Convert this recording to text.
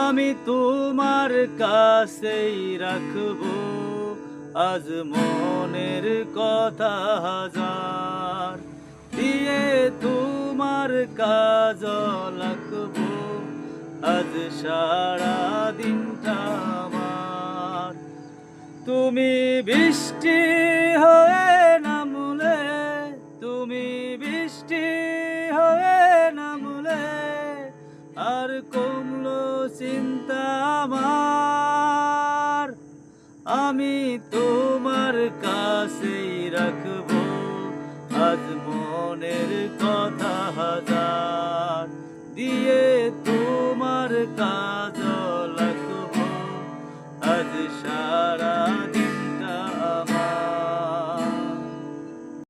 আমি তোমার কাছেই রাখব আজ মনের কথা হাজার। দিয়ে তোমার কাজ লাগবো আজ সারা দিনটা আমার। তুমি বৃষ্টি বৃষ্টি হয়ে নামলে আর কমলো চিন্তা আমার। আমি তোমার কাছে রাখব আজ মনের কথা হাজার। দিয়ে তোমার কাজ লাগবো আজ সারা